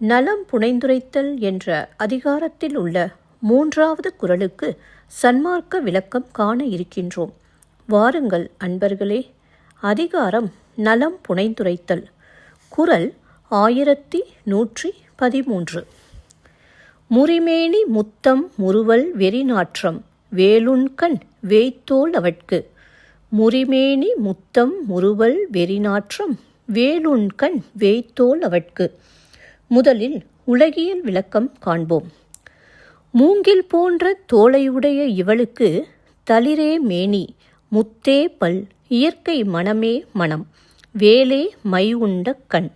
நலம் புனைந்துரைத்தல் என்ற அதிகாரத்தில் உள்ள மூன்றாவது குறளுக்கு சன்மார்க்க விளக்கம் காண இருக்கின்றோம். வாருங்கள் அன்பர்களே அதிகாரம் நலம் புனைந்துரைத்தல். குறள் ஆயிரத்தி நூற்றி பதிமூன்று. முறிமேனி முத்தம் முறுவல் வெறிநாற்றம் வேலுண்கண் வேய்த்தோல் அவட்கு. முறிமேனி முத்தம் முறுவல் வெறிநாற்றம் வேலுண்கண் வேய்த்தோல் அவட்கு. முதலில் உலகியல் விளக்கம் காண்போம். மூங்கில் போன்ற தோளையுடைய இவளுக்கு தளிரே மேனி முத்தே பல் இயற்கை மனமே மனம் வேலே மை உண்ட கண்.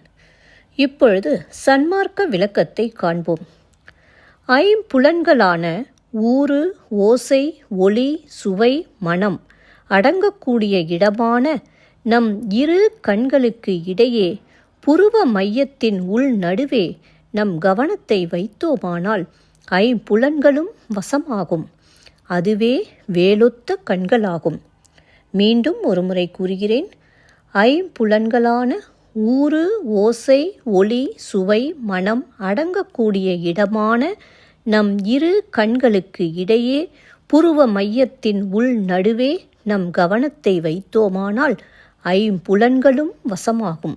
இப்பொழுது சன்மார்க்க விளக்கத்தை காண்போம். ஐம்புலன்களான ஊறு ஓசை ஒளி சுவை மனம் அடங்கக்கூடிய இடமான நம் இரு கண்களுக்கு இடையே புருவ மையத்தின் உள் நடுவே நம் கவனத்தை வைத்தோமானால் ஐம்புலன்களும் வசமாகும். அதுவே வேலொத்த கண்களாகும். மீண்டும் ஒருமுறை கூறுகிறேன். ஐம்புலன்களான ஊறு ஓசை ஒளி சுவை மனம் அடங்கக்கூடிய இடமான நம் இரு கண்களுக்கு இடையே புருவ மையத்தின் உள் நடுவே நம் கவனத்தை வைத்தோமானால் ஐம்புலன்களும் வசமாகும்.